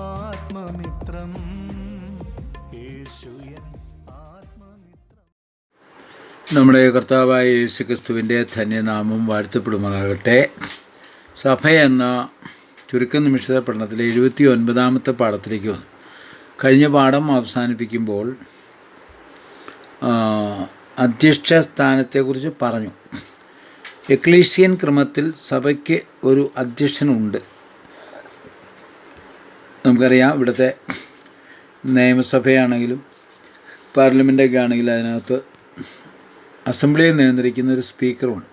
ആത്മമിത്രം. നമ്മുടെ കർത്താവായ യേശു ക്രിസ്തുവിന്റെ ധന്യനാമം വാഴ്ത്തപ്പെടുമാറാകട്ടെ. സഭ എന്ന ചുരുക്ക നിമിഷ പഠനത്തിലെ എഴുപത്തി ഒൻപതാമത്തെ പാഠത്തിലേക്ക് വന്നു. കഴിഞ്ഞ പാഠം അവസാനിപ്പിക്കുമ്പോൾ അധ്യക്ഷ സ്ഥാനത്തെക്കുറിച്ച് പറഞ്ഞു. എക്ലീഷ്യൻ ക്രമത്തിൽ സഭയ്ക്ക് ഒരു അധ്യക്ഷനുണ്ട്. നമുക്കറിയാം ഇവിടുത്തെ നിയമസഭയാണെങ്കിലും പാർലമെന്റൊക്കെ ആണെങ്കിലും അതിനകത്ത് അസംബ്ലിയെ നിയന്ത്രിക്കുന്ന ഒരു സ്പീക്കറുമാണ്.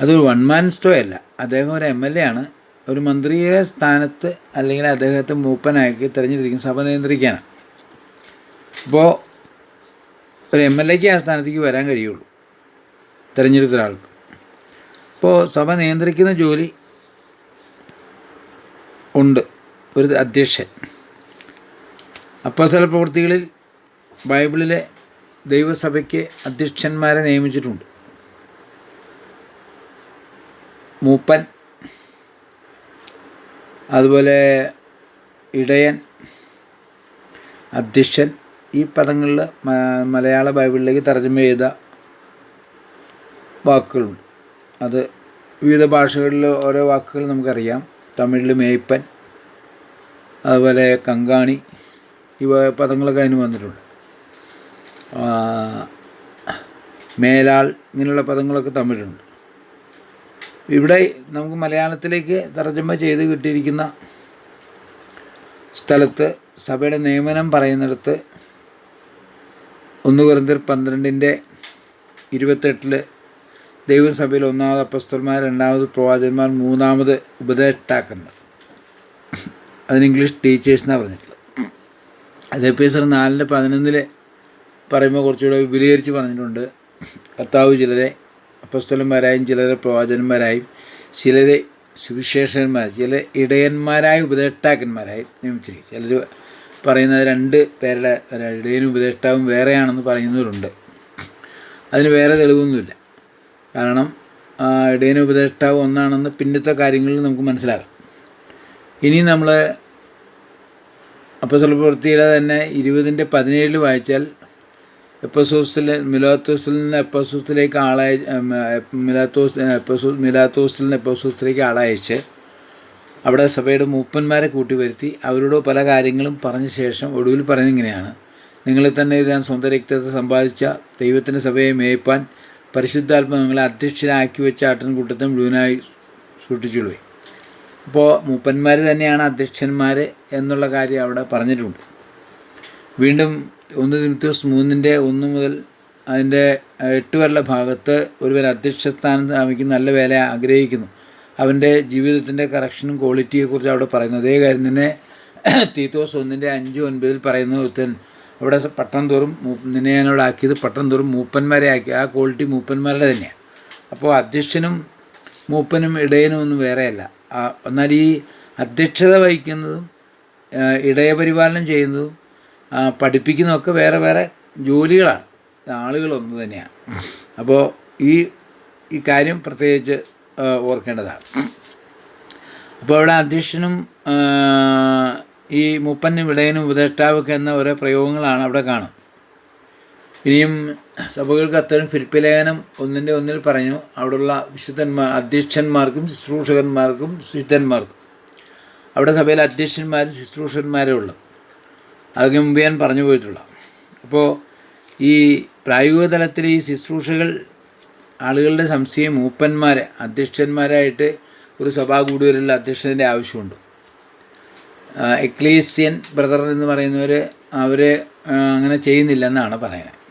അതൊരു വൺ മാൻ സ്റ്റോ അല്ല. അദ്ദേഹം ഒരു എം എൽ എ ആണ്. ഒരു മന്ത്രിയെ സ്ഥാനത്ത് അല്ലെങ്കിൽ അദ്ദേഹത്തെ മൂപ്പനാക്കി തിരഞ്ഞെടുത്തിരിക്കുന്ന സഭ നിയന്ത്രിക്കാനാണ്. അപ്പോൾ ഒരു എം എൽ എക്ക് ആ സ്ഥാനത്തേക്ക് വരാൻ കഴിയുള്ളൂ തിരഞ്ഞെടുത്ത ഒരാൾക്ക്. അപ്പോൾ സഭ നിയന്ത്രിക്കുന്ന ജോലി ഉണ്ട്. ഒരു അധ്യക്ഷൻ. അപ്പോസ്തല പ്രവൃത്തികളിൽ ബൈബിളിലെ ദൈവസഭയ്ക്ക് അധ്യക്ഷന്മാരെ നിയമിച്ചിട്ടുണ്ട്. മൂപ്പൻ അതുപോലെ ഇടയൻ അധ്യക്ഷൻ ഈ പദങ്ങളിൽ മലയാള ബൈബിളിലേക്ക് തർജമ ചെയ്ത വാക്കുകളുണ്ട്. അത് വിവിധ ഭാഷകളിൽ ഓരോ വാക്കുകൾ നമുക്കറിയാം. തമിഴിൽ മേയ്പ്പൻ അതുപോലെ കങ്കാണി ഇവ പദങ്ങളൊക്കെ അതിന് വന്നിട്ടുണ്ട്. മേലാൾ ഇങ്ങനെയുള്ള പദങ്ങളൊക്കെ തമിഴുണ്ട് ഇവിടെ നമുക്ക് മലയാളത്തിലേക്ക് തർജമ ചെയ്ത് കിട്ടിയിരിക്കുന്ന സ്ഥലത്ത് സഭയുടെ നിയമനം പറയുന്നിടത്ത് ഒന്ന് കുറിന്തർ പന്ത്രണ്ടിന്റെ ഇരുപത്തെട്ടിൽ ദൈവസഭയിൽ ഒന്നാമത് അപ്പസ്തന്മാർ രണ്ടാമത് പ്രവാചകന്മാർ മൂന്നാമത് ഉപദേഷ്ടാക്കന്മാർ. അതിന് ഇംഗ്ലീഷ് ടീച്ചേഴ്സ് എന്നാണ് പറഞ്ഞിട്ടുള്ളത്. അത് പേസർ നാലിന്റെ പതിനൊന്നിൽ പറയുമ്പോൾ കുറച്ചുകൂടെ വിപുലീകരിച്ച് പറഞ്ഞിട്ടുണ്ട്. കർത്താവ് ചിലരെ അപ്പസ്തലന്മാരായും ചിലരെ പ്രവാചകന്മാരായും ചിലരെ സുവിശേഷന്മാർ ചില ഇടയന്മാരായ ഉപദേഷ്ടാക്കന്മാരായും നിയമിച്ചിരിക്കും ചിലർ പറയുന്നത് രണ്ട് പേരുടെ ഇടയനും ഉപദേഷ്ടാവും വേറെയാണെന്ന് പറയുന്നവരുണ്ട്. അതിന് വേറെ തെളിവൊന്നുമില്ല. കാരണം ആ, ഉപദേഷ്ടാവ് ഒന്നാണെന്ന് പിന്നത്തെ കാര്യങ്ങളിൽ നമുക്ക് മനസ്സിലാകാം ഇനി നമ്മൾ അപ്പസൽ പ്രവൃത്തിയുടെ തന്നെ ഇരുപതിന്റെ പതിനേഴിൽ വായിച്ചാൽ എപ്പസോസിൽ മിലാത്തോസിൽ നിന്ന് എപ്പസോസിലേക്ക് ആളയ മിലാത്തോസ് എപ്പസോ മിലാത്തോസിൽ നിന്ന് എപ്പസോസിലേക്ക് ആളയച്ച് അവിടെ സഭയുടെ മൂപ്പന്മാരെ കൂട്ടി വരുത്തി അവരോട് പല കാര്യങ്ങളും പറഞ്ഞ ശേഷം ഒടുവിൽ പറയുന്നിങ്ങനെയാണ് നിങ്ങളെ തന്നെ ഞാൻ സ്വന്തം രക്തത്തെ സമ്പാദിച്ച ദൈവത്തിന്റെ സഭയെ മേയ്പ്പാൻ പരിശുദ്ധാത്മ നിങ്ങളെ അധ്യക്ഷനാക്കി വെച്ച ആട്ടിൻകൂട്ടത്തെ മുഴുവനായി സൂക്ഷിച്ചുള്ളൂ അപ്പോൾ മൂപ്പന്മാർ തന്നെയാണ് അധ്യക്ഷന്മാർ എന്നുള്ള കാര്യം അവിടെ പറഞ്ഞിട്ടുണ്ട്. വീണ്ടും ഒന്ന് തിമത്യോസ് മൂന്നിന്റെ ഒന്ന് മുതൽ അതിന്റെ എട്ട് വരെയുള്ള ഭാഗത്ത് ഒരുവൻ അധ്യക്ഷ സ്ഥാനം സ്ഥാപിക്കുന്ന നല്ല വേല ആഗ്രഹിക്കുന്നു. അവന്റെ ജീവിതത്തിന്റെ കറക്ഷനും ക്വാളിറ്റിയെക്കുറിച്ച് അവിടെ പറയുന്നു. അതേ കാര്യം തന്നെ തീത്തോസ് ഒന്നിന്റെ അഞ്ച് ഒൻപതിൽ പറയുന്ന ഒരുത്തൻ അവിടെ പട്ടണം തോറും നിന്നെ ഞാനവിടെ ആക്കിയത് പട്ടണം തോറും മൂപ്പന്മാരെ ആക്കി. ആ ക്വാളിറ്റി മൂപ്പന്മാരുടെ തന്നെയാണ് അപ്പോൾ അധ്യക്ഷനും മൂപ്പനും ഇടയനും ഒന്നും വേറെയല്ല. എന്നാൽ ഈ അധ്യക്ഷത വഹിക്കുന്നതും ഇടയപരിപാലനം ചെയ്യുന്നതും പഠിപ്പിക്കുന്നതൊക്കെ വേറെ വേറെ ജോലികളാണ്. ആളുകളൊന്നു തന്നെയാണ് അപ്പോൾ ഈ ഈ കാര്യം പ്രത്യേകിച്ച് ഓർക്കേണ്ടതാണ്. അപ്പോൾ അവിടെ അധ്യക്ഷനും ഈ മുപ്പനും വിടയനും ഉപദേഷ്ടാവൊക്കെ എന്ന ഓരോ പ്രയോഗങ്ങളാണ് അവിടെ കാണും ഇനിയും സഭകൾക്ക് അത്തരം ഫിലിപ്പിലേഖനം ഒന്നിന്റെ ഒന്നിൽ പറഞ്ഞു. അവിടെയുള്ള വിശുദ്ധന്മാർ അധ്യക്ഷന്മാർക്കും ശുശ്രൂഷകന്മാർക്കും ശുദ്ധന്മാർക്കും അവിടെ സഭയിൽ അധ്യക്ഷന്മാരും ശുശ്രൂഷകന്മാരും ഉള്ളു. അതൊക്കെ മുമ്പ് ഞാൻ പറഞ്ഞു പോയിട്ടുള്ള. അപ്പോൾ ഈ പ്രായോഗിക തലത്തിൽ ഈ ശുശ്രൂഷകൾ ആളുകളുടെ സംശയം മൂപ്പന്മാരെ അധ്യക്ഷന്മാരായിട്ട് ഒരു സഭാ കൂടുതലുള്ള അധ്യക്ഷന്റെ ആവശ്യമുണ്ട്. എക്ലീസ്യൻ ബ്രദർ എന്ന് പറയുന്നവർ അവർ അങ്ങനെ ചെയ്യുന്നില്ല എന്നാണ് പറയുന്നത്.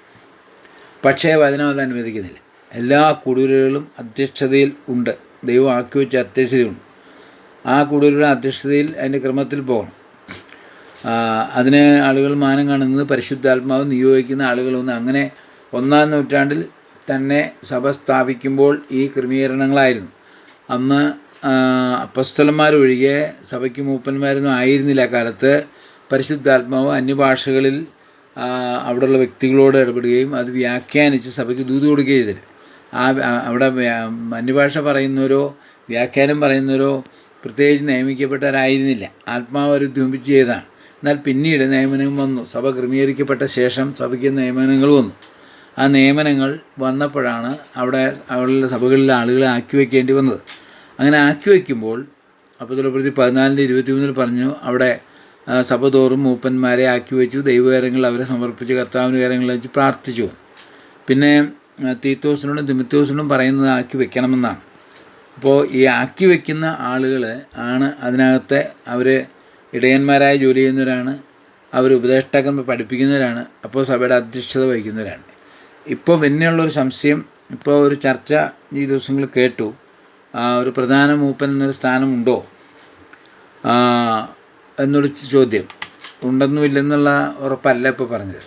പക്ഷേ വചനം അത് അനുവദിക്കുന്നില്ല. എല്ലാ കൂടുതലുകളും അധ്യക്ഷതയിൽ ഉണ്ട്. ദൈവം ആക്കി വെച്ച അധ്യക്ഷതയുണ്ട്. ആ കൂടുതലുള്ള അധ്യക്ഷതയിൽ അതിന്റെ ക്രമത്തിൽ പോകണം. അതിന് ആളുകൾ മാനം കാണുന്നത് പരിശുദ്ധാത്മാവ് നിയോഗിക്കുന്ന ആളുകളൊന്നും അങ്ങനെ ഒന്നാം നൂറ്റാണ്ടിൽ തന്നെ സഭ സ്ഥാപിക്കുമ്പോൾ ഈ ക്രമീകരണങ്ങളായിരുന്നു. അന്ന് അപ്പസ്തലന്മാരൊഴികെ സഭയ്ക്ക് മൂപ്പന്മാരൊന്നും ആയിരുന്നില്ല ആ കാലത്ത്. പരിശുദ്ധാത്മാവ് അന്യഭാഷകളിൽ അവിടെയുള്ള വ്യക്തികളോട് ഇടപെടുകയും അത് വ്യാഖ്യാനിച്ച് സഭയ്ക്ക് ദൂത് കൊടുക്കുകയും ചെയ്തു ആ അവിടെ അന്യഭാഷ പറയുന്നവരോ വ്യാഖ്യാനം പറയുന്നവരോ പ്രത്യേകിച്ച് നിയമിക്കപ്പെട്ടവരായിരുന്നില്ല. ആത്മാവ് ഒരു ധൂമിച്ച് ചെയ്തതാണ്. എന്നാൽ പിന്നീട് നിയമനം വന്നു. സഭ ക്രമീകരിക്കപ്പെട്ട ശേഷം സഭയ്ക്ക് നിയമനങ്ങൾ വന്നു. ആ നിയമനങ്ങൾ വന്നപ്പോഴാണ് അവിടെ അവിടെയുള്ള സഭകളിലെ ആളുകളെ ആക്കി വയ്ക്കേണ്ടി വന്നത്. അങ്ങനെ ആക്കി വയ്ക്കുമ്പോൾ അപ്പോൾ തുലപ്രതി പതിനാലിന്റെ ഇരുപത്തിമൂന്നിൽ പറഞ്ഞു അവിടെ സഭ തോറും മൂപ്പന്മാരെ ആക്കി വെച്ചു ദൈവകാര്യങ്ങൾ അവരെ സമർപ്പിച്ച് കർത്താവിന് കാര്യങ്ങൾ വെച്ച് പ്രാർത്ഥിച്ചു. പിന്നെ തീത്തോസിനോടും തിമിത്തോസിനോടും പറയുന്നത് ആക്കി വെക്കണമെന്നാണ്. അപ്പോൾ ഈ ആക്കി വെക്കുന്ന ആളുകൾ ആണ് അതിനകത്തെ അവർ ഇടയന്മാരായി ജോലി ചെയ്യുന്നവരാണ് അവർ ഉപദേഷ്ടാക്കം പഠിപ്പിക്കുന്നവരാണ് അപ്പോൾ സഭയുടെ അധ്യക്ഷത വഹിക്കുന്നവരാണ്. ഇപ്പോൾ പിന്നെയുള്ളൊരു സംശയം ഇപ്പോൾ ഒരു ചർച്ച ഈ ദിവസങ്ങൾ കേട്ടു. ഒരു പ്രധാന മൂപ്പൻ എന്നൊരു സ്ഥാനമുണ്ടോ? എന്നൊരു ചോദ്യം. ഉണ്ടെന്നുമില്ലെന്നുള്ള ഉറപ്പല്ല ഇപ്പോൾ പറഞ്ഞത്.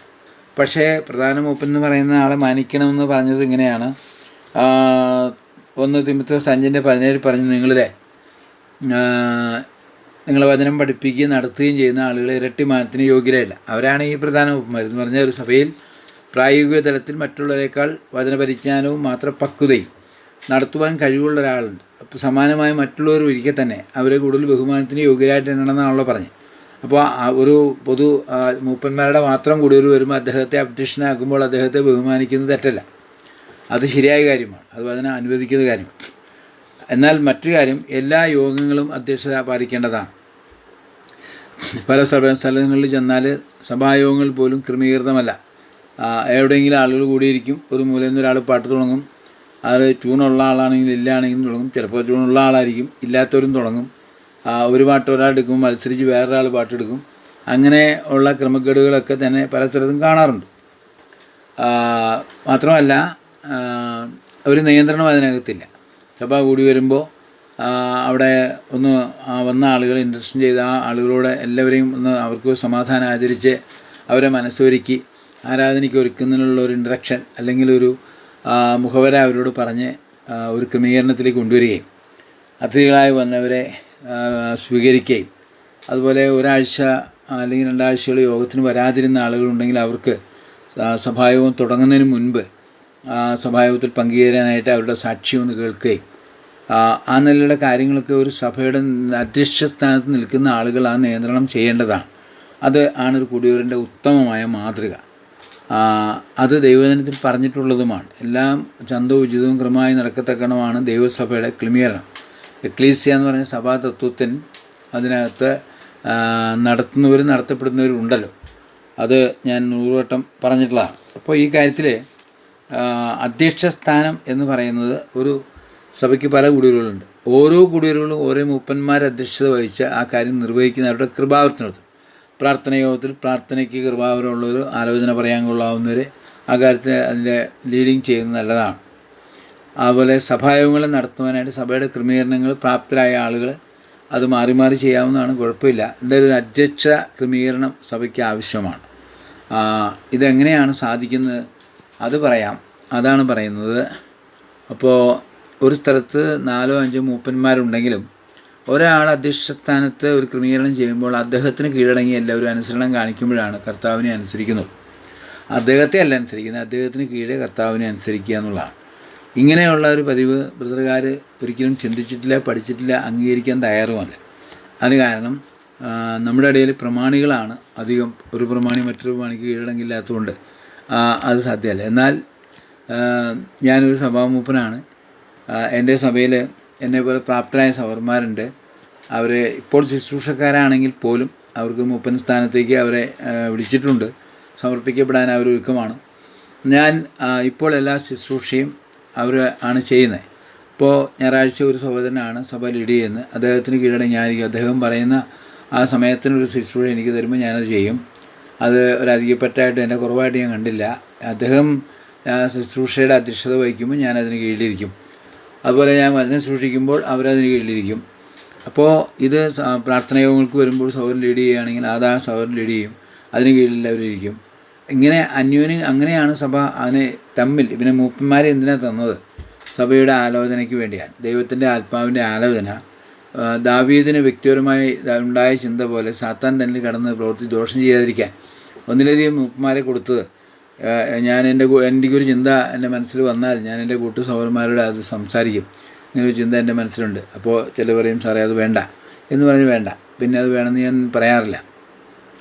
പക്ഷേ പ്രധാന മൂപ്പൻ എന്ന് പറയുന്ന ആളെ മാനിക്കണമെന്ന് പറഞ്ഞത് ഇങ്ങനെയാണ്. ഒന്ന് തിമിത്തോസ് സഞ്ജന്റെ പതിനേഴ് പറഞ്ഞു നിങ്ങളിലെ നിങ്ങളെ വചനം പഠിപ്പിക്കുകയും നടത്തുകയും ചെയ്യുന്ന ആളുകളെ ഇരട്ടി മാനത്തിന് യോഗ്യരല്ല. അവരാണ് ഈ പ്രധാന എന്ന് പറഞ്ഞ ഒരു സഭയിൽ പ്രായോഗിക തലത്തിൽ മറ്റുള്ളവരെക്കാൾ വചനപരിജ്ഞാനവും മാത്രം പക്വതയും. നടത്തുവാൻ കഴിവുള്ള ഒരാളുണ്ട്. അപ്പോൾ സമാനമായി മറ്റുള്ളവർ ഒരിക്കൽ തന്നെ അവരെ കൂടുതൽ ബഹുമാനത്തിന് യോഗ്യരായിട്ട് എണ്ണണമെന്നാണല്ലോ പറഞ്ഞത്. അപ്പോൾ ഒരു പൊതു മൂപ്പന്മാരുടെ മാത്രം കൂടുതൽ വരുമ്പോൾ അദ്ദേഹത്തെ അധ്യക്ഷനാക്കുമ്പോൾ അദ്ദേഹത്തെ ബഹുമാനിക്കുന്നത് തെറ്റല്ല. അത് ശരിയായ കാര്യമാണ്. അത് അതിനെ അനുവദിക്കുന്ന കാര്യമാണ് എന്നാൽ മറ്റു കാര്യം എല്ലാ യോഗങ്ങളും അധ്യക്ഷത പാലിക്കേണ്ടതാണ്. പല സഭ സ്ഥലങ്ങളിൽ ചെന്നാൽ സഭായോഗങ്ങൾ പോലും ക്രമീകൃതമല്ല. എവിടെയെങ്കിലും ആളുകൾ കൂടിയിരിക്കും. ഒരു മൂലയിൽ നിന്ന് ഒരാൾ പാട്ട് തുടങ്ങും. അത് ട്യൂണുള്ള ആളാണെങ്കിൽ ഇല്ലാണെങ്കിലും തുടങ്ങും. ചിലപ്പോൾ ട്യൂണുള്ള ആളായിരിക്കും ഇല്ലാത്തവരും തുടങ്ങും. ഒരു പാട്ട് ഒരാൾ എടുക്കും മത്സരിച്ച് വേറൊരാൾ പാട്ടെടുക്കും. അങ്ങനെ ഉള്ള ക്രമക്കേടുകളൊക്കെ തന്നെ പല സ്ഥലത്തും കാണാറുണ്ട്. മാത്രമല്ല ഒരു നിയന്ത്രണം അതിനകത്തില്ല. സഭ കൂടി വരുമ്പോൾ അവിടെ ഒന്ന് വന്ന ആളുകൾ ഇൻട്രസ്റ്റ് ചെയ്ത് ആ ആളുകളോട് എല്ലാവരെയും ഒന്ന് അവർക്ക് സമാധാനം ആചരിച്ച് അവരെ മനസ്സൊരുക്കി ആരാധനയ്ക്ക് ഒരുക്കുന്നതിനുള്ള ഒരു ഇൻട്രക്ഷൻ അല്ലെങ്കിൽ ഒരു മുഖവര അവരോട് പറഞ്ഞ് ഒരു ക്രമീകരണത്തിലേക്ക് കൊണ്ടുവരികയും അതിഥികളായി വന്നവരെ സ്വീകരിക്കുകയും അതുപോലെ ഒരാഴ്ച അല്ലെങ്കിൽ രണ്ടാഴ്ചകൾ യോഗത്തിന് വരാതിരുന്ന ആളുകളുണ്ടെങ്കിൽ അവർക്ക് സഭായോഗം തുടങ്ങുന്നതിന് മുൻപ് സഭായോഗത്തിൽ പങ്കുചേരാനായിട്ട് അവരുടെ സാക്ഷ്യം ഒന്ന് കേൾക്കുകയും ആ, നിലയുടെ കാര്യങ്ങളൊക്കെ ഒരു സഭയുടെ അധ്യക്ഷ സ്ഥാനത്ത് നിൽക്കുന്ന ആളുകൾ ആ നിയന്ത്രണം ചെയ്യേണ്ടതാണ്. അത് ആണ് ഒരു കുടിയൂരിന്റെ ഉത്തമമായ മാതൃക. അത് ദൈവജനത്തിൽ പറഞ്ഞിട്ടുള്ളതുമാണ്. എല്ലാം ചന്തോചിതവും ക്രമമായി നടക്കത്തക്കണമാണ് ദൈവസഭയുടെ ക്ലിമീകരണം എക്ലീസിയ എന്ന് പറഞ്ഞ സഭാ തത്വത്തിന് അതിനകത്ത് നടത്തുന്നവരും നടത്തപ്പെടുന്നവരും ഉണ്ടല്ലോ. അത് ഞാൻ നൂറുവട്ടം പറഞ്ഞിട്ടുള്ളതാണ്. അപ്പോൾ ഈ കാര്യത്തിൽ അധ്യക്ഷ സ്ഥാനം എന്ന് പറയുന്നത് ഒരു സഭയ്ക്ക് പല കുടിയേറുകളുണ്ട് ഓരോ കുടിയേറുകളും ഓരോ മൂപ്പന്മാർ അധ്യക്ഷത വഹിച്ച് ആ കാര്യം നിർവഹിക്കുന്നവരുടെ കൃപാവർത്തനത്തിൽ പ്രാർത്ഥന യോഗത്തിൽ പ്രാർത്ഥനയ്ക്ക് കൃപാവരമുള്ളൊരു ആലോചന പറയാൻ കൊള്ളാവുന്നവർ ആ കാര്യത്തിൽ അതിന്റെ ലീഡിങ് ചെയ്യുന്നത് നല്ലതാണ്. അതുപോലെ സഭായോഗങ്ങൾ നടത്തുവാനായിട്ട് സഭയുടെ ക്രമീകരണങ്ങൾ പ്രാപ്തരായ ആളുകൾ അത് മാറി മാറി ചെയ്യാവുന്നതാണ് കുഴപ്പമില്ല. എന്തായാലും ഒരു അധ്യക്ഷ ക്രമീകരണം സഭയ്ക്ക് ആവശ്യമാണ്. ഇതെങ്ങനെയാണ് സാധിക്കുന്നത്? അത് പറയാം. അതാണ് പറയുന്നത്. അപ്പോൾ ഒരു സ്ഥലത്ത് നാലോ അഞ്ചോ മൂപ്പന്മാരുണ്ടെങ്കിലും ഒരാൾ അധ്യക്ഷ സ്ഥാനത്ത് ഒരു ക്രമീകരണം ചെയ്യുമ്പോൾ അദ്ദേഹത്തിന് കീഴടങ്ങി എല്ലാവരും അനുസരണം കാണിക്കുമ്പോഴാണ് കർത്താവിനെ അനുസരിക്കുന്നത്. അദ്ദേഹത്തെ അല്ല അനുസരിക്കുന്നത് അദ്ദേഹത്തിന് കീഴേ കർത്താവിനെ അനുസരിക്കുക എന്നുള്ളതാണ്. ഇങ്ങനെയുള്ള ഒരു പതിവ് ബ്രദർകാർ ഒരിക്കലും ചിന്തിച്ചിട്ടില്ല പഠിച്ചിട്ടില്ല അംഗീകരിക്കാൻ തയ്യാറുമല്ല. അത് കാരണം നമ്മുടെ ഇടയിൽ പ്രമാണികളാണ് അധികം. ഒരു പ്രമാണി മറ്റൊരു പ്രമാണിക്ക് കീഴടങ്ങില്ലാത്തതുകൊണ്ട് അത് സാധ്യമല്ല. എന്നാൽ ഞാനൊരു സഭാമൂപ്പനാണ് എന്റെ സഭയിൽ എന്നെപ്പോലെ പ്രാപ്തരായ സവർമാരുണ്ട്. അവർ ഇപ്പോൾ ശുശ്രൂഷക്കാരാണെങ്കിൽ പോലും അവർക്ക് മുപ്പൻ സ്ഥാനത്തേക്ക് അവരെ വിളിച്ചിട്ടുണ്ട്. സമർപ്പിക്കപ്പെടാൻ അവർ ഒരുക്കമാണ്. ഞാൻ ഇപ്പോൾ എല്ലാ ശുശ്രൂഷയും അവർ ആണ് ചെയ്യുന്നത് ഇപ്പോൾ ഞായറാഴ്ച ഒരു സഹോദരനാണ് സഭ ലീഡ് ചെയ്യുന്നത്. അദ്ദേഹത്തിന് കീഴടങ്ങി ഞാനിരിക്കും. അദ്ദേഹം പറയുന്ന ആ സമയത്തിനൊരു ശുശ്രൂഷ എനിക്ക് തരുമ്പോൾ ഞാനത് ചെയ്യും. അത് ഒരു അധികപ്പറ്റായിട്ട് എന്റെ കുറവായിട്ട് ഞാൻ കണ്ടില്ല. അദ്ദേഹം ശുശ്രൂഷയുടെ അധ്യക്ഷത വഹിക്കുമ്പോൾ ഞാനതിന് കീഴിലിരിക്കും. അതുപോലെ ഞാൻ വചനം സൂക്ഷിക്കുമ്പോൾ അവരതിന് കീഴിലിരിക്കും. അപ്പോൾ ഇത് പ്രാർത്ഥന യോഗങ്ങൾക്ക് വരുമ്പോൾ സൗരൻ ലീഡ് ചെയ്യുകയാണെങ്കിൽ അതാ സൗരൻ ലീഡ് ചെയ്യും. അതിന് കീഴിൽ ഇങ്ങനെ അന്യോന്യം അങ്ങനെയാണ് സഭ അതിനെ തമ്മിൽ പിന്നെ മൂപ്പന്മാരെ എന്തിനാ തന്നത്? സഭയുടെ ആലോചനയ്ക്ക് വേണ്ടിയാണ്. ദൈവത്തിന്റെ ആത്മാവിന്റെ ആലോചന. ദാവീദിന് വ്യക്തിപരമായി ഉണ്ടായ ചിന്ത പോലെ സാത്താൻ തന്നിൽ കടന്ന് പ്രവർത്തി ദോഷം ചെയ്യാതിരിക്കാൻ. ഒന്നിലധികം മൂപ്പന്മാരെ കൊടുത്തത് ഞാൻ എന്റെ ഒരു ചിന്ത എന്റെ മനസ്സിൽ വന്നാൽ ഞാൻ എന്റെ കൂട്ടു സഹോദരന്മാരോട് അത് സംസാരിക്കും. ഇങ്ങനെ ഒരു ചിന്ത എന്റെ മനസ്സിലുണ്ട്. അപ്പോൾ ചില പറയും സാറേ അത് വേണ്ട. എന്ന് പറഞ്ഞ് വേണ്ട. പിന്നെ അത് വേണമെന്ന് ഞാൻ പറയാറില്ല.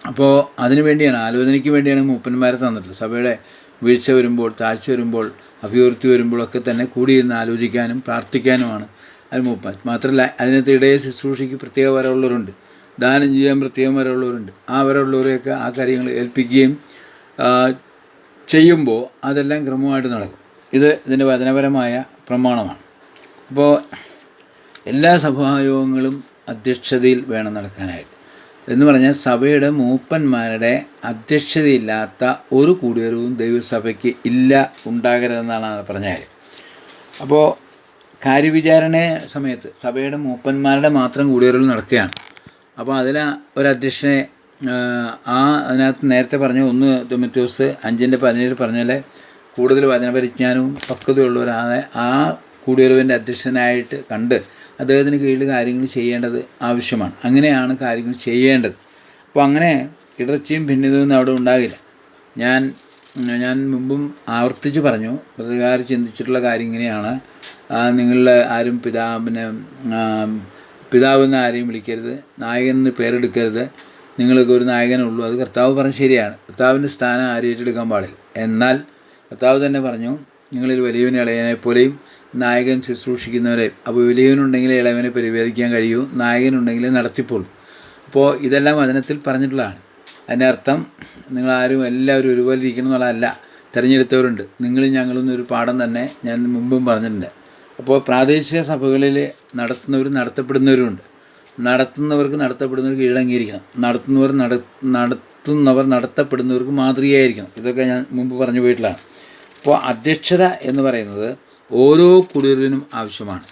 അപ്പോൾ അതിനു വേണ്ടിയാണ് ആലോചനയ്ക്ക് വേണ്ടിയാണ് മൂപ്പന്മാരെ തന്നിട്ടുള്ളത്. സഭയുടെ വീഴ്ച വരുമ്പോൾ താഴ്ച വരുമ്പോൾ അഭിവൃദ്ധി വരുമ്പോഴൊക്കെ തന്നെ കൂടിയിരുന്ന് ആലോചിക്കാനും പ്രാർത്ഥിക്കാനുമാണ് അത് മൂപ്പൻ മാത്രമല്ല അതിനകത്ത് ഇടയെ ശുശ്രൂഷയ്ക്ക് പ്രത്യേക വരവുള്ളവരുണ്ട്. ദാനം ചെയ്യാൻ പ്രത്യേകം വരവുള്ളവരുണ്ട്. ആ വരവുള്ളവരെയൊക്കെ ആ കാര്യങ്ങൾ ഏൽപ്പിക്കുകയും ചെയ്യുമ്പോൾ അതെല്ലാം ക്രമമായിട്ട് നടക്കും. ഇത് ഇതിന്റെ വചനപരമായ പ്രമാണമാണ്. അപ്പോൾ എല്ലാ സഭായോഗങ്ങളും അധ്യക്ഷതയിൽ വേണം നടക്കാനായിട്ട്. എന്ന് പറഞ്ഞാൽ സഭയുടെ മൂപ്പന്മാരുടെ അധ്യക്ഷതയില്ലാത്ത ഒരു കൂടിയരവും ദൈവസഭയ്ക്ക് ഇല്ല ഉണ്ടാകരുതെന്നാണ് അത് പറഞ്ഞാൽ അപ്പോൾ കാര്യവിചാരണ സമയത്ത് സഭയുടെ മൂപ്പന്മാരുടെ മാത്രം കൂടിയരവ് നടക്കുകയാണ്. അപ്പോൾ അതിൽ ഒരു അധ്യക്ഷനെ ആ, അതിനകത്ത് നേരത്തെ പറഞ്ഞ ഒന്ന് തിമത്യോസ് അഞ്ചിന്റെ പതിനേഴ് പറഞ്ഞാലേ കൂടുതൽ വചനപരിജ്ഞാനവും പക്വതയുള്ളവരാണ്. ആ കൂടിയൊരുവന്റെ അധ്യക്ഷനായിട്ട് കണ്ട് അദ്ദേഹത്തിന് കീഴിൽ കാര്യങ്ങൾ ചെയ്യേണ്ടത് ആവശ്യമാണ്. അങ്ങനെയാണ് കാര്യങ്ങൾ ചെയ്യേണ്ടത്. അപ്പോൾ അങ്ങനെ ഇടർച്ചയും ഭിന്നതയൊന്നും അവിടെ ഉണ്ടാകില്ല. ഞാൻ ഞാൻ മുമ്പും ആവർത്തിച്ച് പറഞ്ഞു പ്രതികാർ ചിന്തിച്ചിട്ടുള്ള കാര്യം ഇങ്ങനെയാണ്. നിങ്ങളുടെ ആരും പിതാ പിന്നെ പിതാവെന്ന് ആരെയും വിളിക്കരുത് നായകൻ എന്ന് പേരെടുക്കരുത്. നിങ്ങൾക്ക് ഒരു നായകനുള്ളൂ. അത് കർത്താവ് പറഞ്ഞ ശരിയാണ്. കർത്താവിന്റെ സ്ഥാനം ആരും ഏറ്റെടുക്കാൻ പാടില്ല. എന്നാൽ കർത്താവ് തന്നെ പറഞ്ഞു നിങ്ങളിൽ വലിയവനെ ഇളയനെ പോലെയും നായകൻ ശുശ്രൂഷിക്കുന്നവരെ. അപ്പോൾ വലിയവനുണ്ടെങ്കിൽ ഇളയവനെ പരിവേദിക്കാൻ കഴിയൂ നായകനുണ്ടെങ്കിൽ നടത്തിപ്പോളൂ. അപ്പോൾ ഇതെല്ലാം വചനത്തിൽ പറഞ്ഞിട്ടുള്ളതാണ്. അതിന്റെ അർത്ഥം നിങ്ങളാരും എല്ലാവരും ഒരുപോലെ ഇരിക്കണം എന്നുള്ളതല്ല. തിരഞ്ഞെടുത്തവരുണ്ട്. നിങ്ങളും ഞങ്ങളും ഒരു പാഠം തന്നെ ഞാൻ മുമ്പും പറഞ്ഞിട്ടുണ്ട്. അപ്പോൾ പ്രാദേശിക സഭകളിൽ നടത്തുന്നവരും നടത്തപ്പെടുന്നവരുമുണ്ട്. നടത്തുന്നവർക്ക് നടത്തപ്പെടുന്നവർക്ക് കീഴടങ്ങിയിരിക്കണം നടത്തുന്നവർ നട നടത്തുന്നവർ നടത്തപ്പെടുന്നവർക്ക് മാതൃകയായിരിക്കണം. ഇതൊക്കെ ഞാൻ മുമ്പ് പറഞ്ഞു പോയിട്ടുള്ളതാണ്. അപ്പോൾ അധ്യക്ഷത എന്ന് പറയുന്നത് ഓരോ കുടിയറിനും ആവശ്യമാണ്.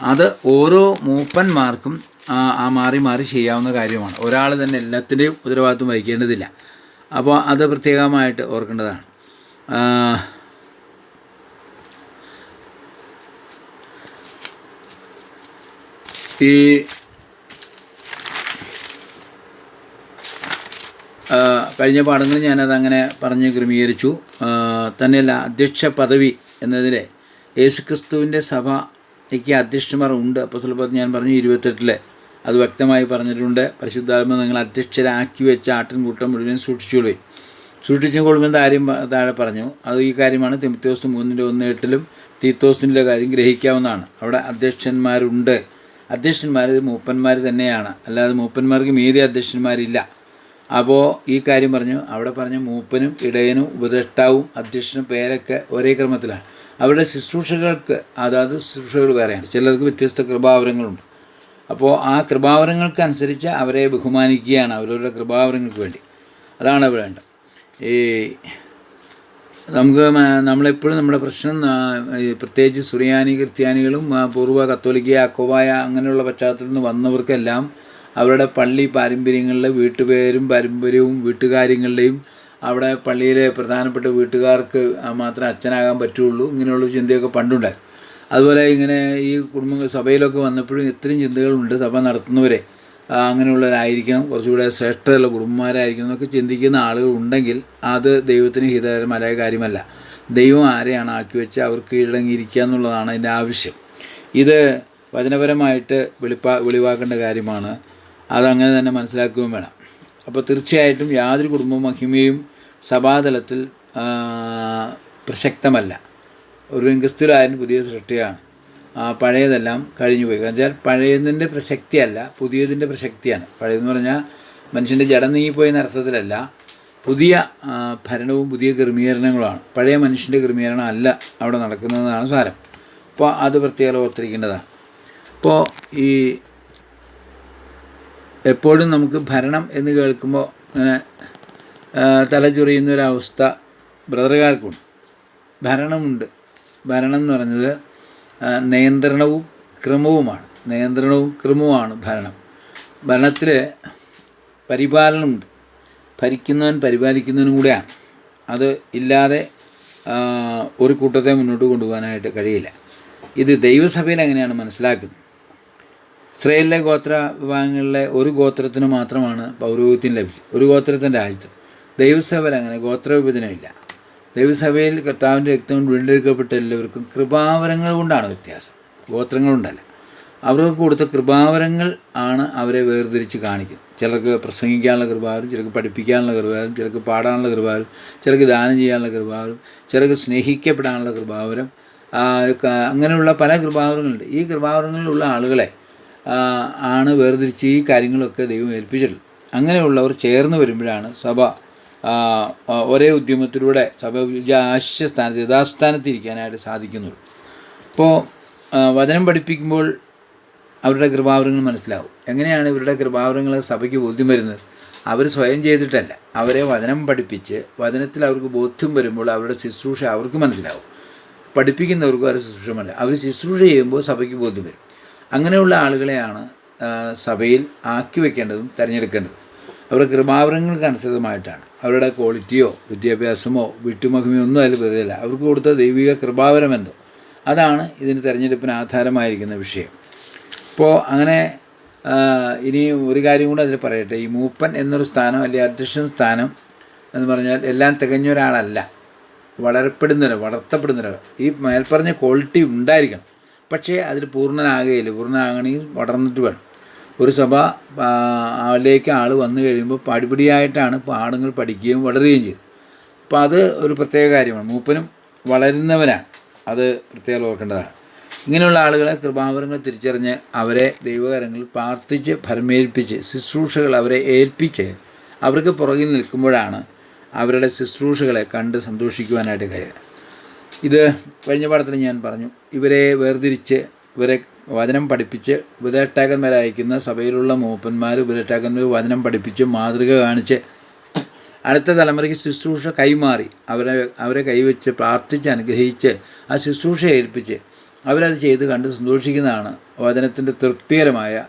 അത് ഓരോ മൂപ്പന്മാർക്കും ആ മാറി മാറി ചെയ്യാവുന്ന കാര്യമാണ്. ഒരാൾ തന്നെ എല്ലാത്തിന്റെയും ഉത്തരവാദിത്വം വഹിക്കേണ്ടതില്ല. അപ്പോൾ അത് പ്രത്യേകമായിട്ട് ഓർക്കേണ്ടതാണ്. ഈ ആ, കഴിഞ്ഞ പാഠങ്ങളിൽ ഞാനത് അങ്ങനെ പറഞ്ഞ് ക്രമീകരിച്ചു. തന്നെയല്ല അധ്യക്ഷ പദവി എന്നതിലെ യേശുക്രിസ്തുവിന്റെ സഭയ്ക്ക് അധ്യക്ഷന്മാർ ഉണ്ട്. അപ്പോൾ ചിലപ്പോൾ ഞാൻ പറഞ്ഞു ഇരുപത്തെട്ടിൽ അത് വ്യക്തമായി പറഞ്ഞിട്ടുണ്ട്. പരിശുദ്ധാത്മ നിങ്ങൾ അധ്യക്ഷരാക്കി വെച്ച ആട്ടിൻകൂട്ടം മുഴുവൻ സൂക്ഷിച്ചുകൊള്ളു സൂക്ഷിച്ചു കൊള്ളുമെന്ന് ആര്യം താഴെ പറഞ്ഞു. അത് ഈ കാര്യമാണ് തിമത്തോസ് മൂന്നിന്റെ ഒന്ന് എട്ടിലും തീത്തോസിന്റെ കാര്യം ഗ്രഹിക്കാവുന്നതാണ്. അവിടെ അധ്യക്ഷന്മാരുണ്ട്. അധ്യക്ഷന്മാർ മൂപ്പന്മാർ തന്നെയാണ്. അല്ലാതെ മൂപ്പന്മാർക്ക് മീതി അധ്യക്ഷന്മാരില്ല. അപ്പോൾ ഈ കാര്യം പറഞ്ഞു. അവിടെ പറഞ്ഞ മൂപ്പനും ഇടയനും ഉപദേഷ്ടാവും അധ്യക്ഷനും പേരൊക്കെ ഒരേ ക്രമത്തിലാണ്. അവരുടെ ശുശ്രൂഷകൾക്ക് അതാത് ശുശ്രൂഷകൾ വേറെയാണ്. ചിലർക്ക് വ്യത്യസ്ത കൃപാവരങ്ങളുണ്ട്. അപ്പോൾ ആ കൃപാവരങ്ങൾക്കനുസരിച്ച് അവരെ ബഹുമാനിക്കുകയാണ് അവരവരുടെ കൃപാവരങ്ങൾക്ക് വേണ്ടി. അതാണ് വേണ്ടത്. ഈ നമുക്ക് നമ്മളെപ്പോഴും നമ്മുടെ പ്രശ്നം പ്രത്യേകിച്ച് സുറിയാനി ക്രിസ്ത്യാനികളും പൂർവ കത്തോലിക്ക അക്കോവായ അങ്ങനെയുള്ള പശ്ചാത്തലത്തിൽ നിന്ന് വന്നവർക്കെല്ലാം അവരുടെ പള്ളി പാരമ്പര്യങ്ങളിലെ വീട്ടുപേരും പാരമ്പര്യവും വീട്ടുകാര്യങ്ങളുടെയും അവിടെ പള്ളിയിലെ പ്രധാനപ്പെട്ട വീട്ടുകാർക്ക് മാത്രമേ അച്ഛനാകാൻ പറ്റുള്ളൂ. ഇങ്ങനെയുള്ള ചിന്തയൊക്കെ പണ്ടുണ്ടായി അതുപോലെ ഇങ്ങനെ ഈ കുടുംബ സഭയിലൊക്കെ വന്നപ്പോഴും ഇത്രയും ചിന്തകളുണ്ട് സഭ നടത്തുന്നവരെ. അങ്ങനെയുള്ളവരായിരിക്കണം. കുറച്ചുകൂടെ ശ്രേഷ്ഠതയുള്ള കുടുംബമാരായിരിക്കണം എന്നൊക്കെ ചിന്തിക്കുന്ന ആളുകൾ ഉണ്ടെങ്കിൽ അത് ദൈവത്തിന് ഹിതകരമായ കാര്യമല്ല. ദൈവം ആരെയാണ് ആക്കി വെച്ച് അവർക്ക് കീഴടങ്ങിയിരിക്കുക എന്നുള്ളതാണ് അതിന്റെ ആവശ്യം. ഇത് വചനപരമായിട്ട് വെളിപ്പാ വെളിവാക്കേണ്ട കാര്യമാണ്. അതങ്ങനെ തന്നെ മനസ്സിലാക്കുകയും വേണം. അപ്പോൾ തീർച്ചയായിട്ടും യാതൊരു കുടുംബ മഹിമയും സഭാതലത്തിൽ പ്രസക്തമല്ല. ഒരു ലിംഗസ്ഥിരായാലും പുതിയ സൃഷ്ടിയാണ്. പഴയതെല്ലാം കഴിഞ്ഞുപോയി കാരണം വെച്ചാൽ പഴയതിന്റെ പ്രസക്തിയല്ല പുതിയതിന്റെ പ്രസക്തിയാണ്. പഴയതെന്ന് പറഞ്ഞാൽ മനുഷ്യന്റെ ജഡം നീങ്ങിപ്പോയി എന്ന അർത്ഥത്തിലല്ല പുതിയ ഭരണവും പുതിയ ക്രമീകരണങ്ങളുമാണ്. പഴയ മനുഷ്യന്റെ ക്രമീകരണം അല്ല അവിടെ നടക്കുന്നതാണ് സാരം. അപ്പോൾ അത് പ്രത്യേകം ഓർത്തിരിക്കേണ്ടതാണ്. അപ്പോൾ ഈ എപ്പോഴും നമുക്ക് ഭരണം എന്ന് കേൾക്കുമ്പോൾ അങ്ങനെ തലചുറിയുന്ന ഒരവസ്ഥ ബ്രദറുകാർക്കുണ്ട് ഭരണമുണ്ട്. ഭരണം എന്ന് പറഞ്ഞത് നിയന്ത്രണവും ക്രമവുമാണ്. നിയന്ത്രണവും ക്രമവുമാണ് ഭരണം. ഭരണത്തിൽ പരിപാലനമുണ്ട്. ഭരിക്കുന്നവൻ പരിപാലിക്കുന്നവനും കൂടെയാണ്. അത് ഇല്ലാതെ ഒരു കൂട്ടത്തെ മുന്നോട്ട് കൊണ്ടുപോകാനായിട്ട് കഴിയില്ല. ഇത് ദൈവസഭയിൽ എങ്ങനെയാണ് മനസ്സിലാക്കുന്നത്? ഇസ്രയേലിലെ ഗോത്ര വിഭാഗങ്ങളിലെ ഒരു ഗോത്രത്തിന് മാത്രമാണ് പൗരോഹിത്യം ലഭിച്ചത്. ഒരു ഗോത്രത്തിന്റെ രാജ്യത്ത് ദൈവസഭയിൽ അങ്ങനെ ഗോത്രവിഭജനമില്ല. ദൈവസഭയിൽ കർത്താവിന്റെ രക്തം കൊണ്ട് വീണ്ടെടുക്കപ്പെട്ട എല്ലാവർക്കും കൃപാവരങ്ങൾ കൊണ്ടാണ് വ്യത്യാസം. ഗോത്രങ്ങളുണ്ടല്ല. അവർക്ക് കൊടുത്ത കൃപാവരങ്ങൾ ആണ് അവരെ വേർതിരിച്ച് കാണിക്കുന്നത്. ചിലർക്ക് പ്രസംഗിക്കാനുള്ള കൃപാവരും ചിലർക്ക് പഠിപ്പിക്കാനുള്ള കൃപാവരും ചിലർക്ക് പാടാനുള്ള കൃപാവരും ചിലർക്ക് ദാനം ചെയ്യാനുള്ള കൃപാവരും ചിലർക്ക് സ്നേഹിക്കപ്പെടാനുള്ള കൃപാവരം അങ്ങനെയുള്ള പല കൃപാവരങ്ങളുണ്ട്. ഈ കൃപാവരങ്ങളിലുള്ള ആളുകളെ ആണ് വേർതിരിച്ച് ഈ കാര്യങ്ങളൊക്കെ ദൈവം ഏൽപ്പിച്ചിട്ടുള്ളത് അങ്ങനെയുള്ളവർ ചേർന്ന് വരുമ്പോഴാണ് സഭ ഒരേ ഉദ്യമത്തിലൂടെ സഭ ആശിച്ച സ്ഥാനത്ത് യഥാസ്ഥാനത്ത് ഇരിക്കാനായിട്ട് സാധിക്കുന്നുള്ളൂ അപ്പോൾ വചനം പഠിപ്പിക്കുമ്പോൾ അവരുടെ കൃപാവരങ്ങൾ മനസ്സിലാവും. എങ്ങനെയാണ് ഇവരുടെ കൃപാവരങ്ങൾ സഭയ്ക്ക് ബോധ്യം വരുന്നത്? അവർ സ്വയം ചെയ്തിട്ടല്ല. അവരെ വചനം പഠിപ്പിച്ച് വചനത്തിൽ അവർക്ക് ബോധ്യം വരുമ്പോൾ അവരുടെ ശുശ്രൂഷ അവർക്ക് മനസ്സിലാവും. പഠിപ്പിക്കുന്നവർക്കും അവരുടെ ശുശ്രൂഷ മനസ്സിലാവും. അവർ ശുശ്രൂഷ ചെയ്യുമ്പോൾ സഭയ്ക്ക് ബോധ്യം വരും. അങ്ങനെയുള്ള ആളുകളെയാണ് സഭയിൽ ആക്കി വെക്കേണ്ടതും തിരഞ്ഞെടുക്കേണ്ടതും. അവരുടെ കൃപാവരങ്ങൾക്ക് അനുസൃതമായിട്ടാണ്. അവരുടെ ക്വാളിറ്റിയോ വിദ്യാഭ്യാസമോ വിട്ടുമഹിമയോ ഒന്നും അതിൽ വെറുതെയല്ല. അവർക്ക് കൊടുത്ത ദൈവിക കൃപാവരം എന്തോ. അതാണ് ഇതിന് തിരഞ്ഞെടുപ്പിന് ആധാരമായിരിക്കുന്ന വിഷയം. ഇപ്പോൾ അങ്ങനെ ഇനി ഒരു കാര്യം കൂടെ അതിൽ പറയട്ടെ. ഈ മൂപ്പൻ എന്നൊരു സ്ഥാനം അല്ലെങ്കിൽ അധ്യക്ഷൻ സ്ഥാനം എന്ന് പറഞ്ഞാൽ എല്ലാം തികഞ്ഞ ഒരാളല്ല. വളർത്തപ്പെടുന്നൊരാൾ. ഈ മേൽപ്പറഞ്ഞ ക്വാളിറ്റി ഉണ്ടായിരിക്കണം. പക്ഷേ അതിൽ പൂർണനാകുകയില്ല. പൂർണനാകണമെങ്കിൽ വളർന്നിട്ട് വേണം. ഒരു സഭ അതിലേക്ക് ആൾ വന്നു കഴിയുമ്പോൾ പടിപടിയായിട്ടാണ് പാഠങ്ങൾ പഠിക്കുകയും വളരുകയും ചെയ്തു അപ്പോൾ അത് ഒരു പ്രത്യേക കാര്യമാണ്. മൂപ്പനും വളരുന്നവനാണ് അത് പ്രത്യേകം ഓർക്കേണ്ടതാണ്. ഇങ്ങനെയുള്ള ആളുകളെ കൃപാവരങ്ങൾ തിരിച്ചറിഞ്ഞ് അവരെ ദൈവകരങ്ങളിൽ പ്രാർത്ഥിച്ച് ഭരമേൽപ്പിച്ച് ശുശ്രൂഷകൾ അവരെ ഏൽപ്പിച്ച് അവർക്ക് പുറകിൽ നിൽക്കുമ്പോഴാണ് അവരുടെ ശുശ്രൂഷകളെ കണ്ട് സന്തോഷിക്കുവാനായിട്ട് കഴിയുന്നത് ഇത് കഴിഞ്ഞ പാഠത്തിൽ ഞാൻ പറഞ്ഞു ഇവരെ വേർതിരിച്ച് ഇവരെ വചനം പഠിപ്പിച്ച് ഉപദേഷ്ടാക്കന്മാരയക്കുന്ന സഭയിലുള്ള മൂപ്പന്മാർ ഉപദേഷ്ടാക്കന്മാർ വചനം പഠിപ്പിച്ച് മാതൃക കാണിച്ച് അടുത്ത തലമുറയ്ക്ക് ശുശ്രൂഷ കൈമാറി അവരെ അവരെ കൈവച്ച് പ്രാർത്ഥിച്ച് അനുഗ്രഹിച്ച് ആ ശുശ്രൂഷ ഏൽപ്പിച്ച് അവരത് ചെയ്ത് കണ്ട് സന്തോഷിക്കുന്നതാണ് വചനത്തിന്റെ തൃപ്തികരമായ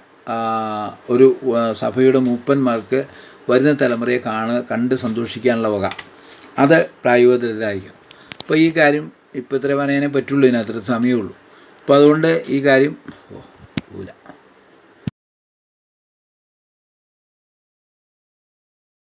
ഒരു സഭയുടെ മൂപ്പന്മാർക്ക് വരുന്ന തലമുറയെ കാണ കണ്ട് സന്തോഷിക്കാനുള്ള വക. അത് പ്രായോഗികത്തിലായിരിക്കണം അപ്പോൾ ഈ കാര്യം ഇപ്പോൾ ഇത്ര പറയാനേ പറ്റുള്ളൂ ഇതിനകത്ത് സമയമേ ഉള്ളൂ. അപ്പോൾ അതുകൊണ്ട് ഈ കാര്യം ഓ പോല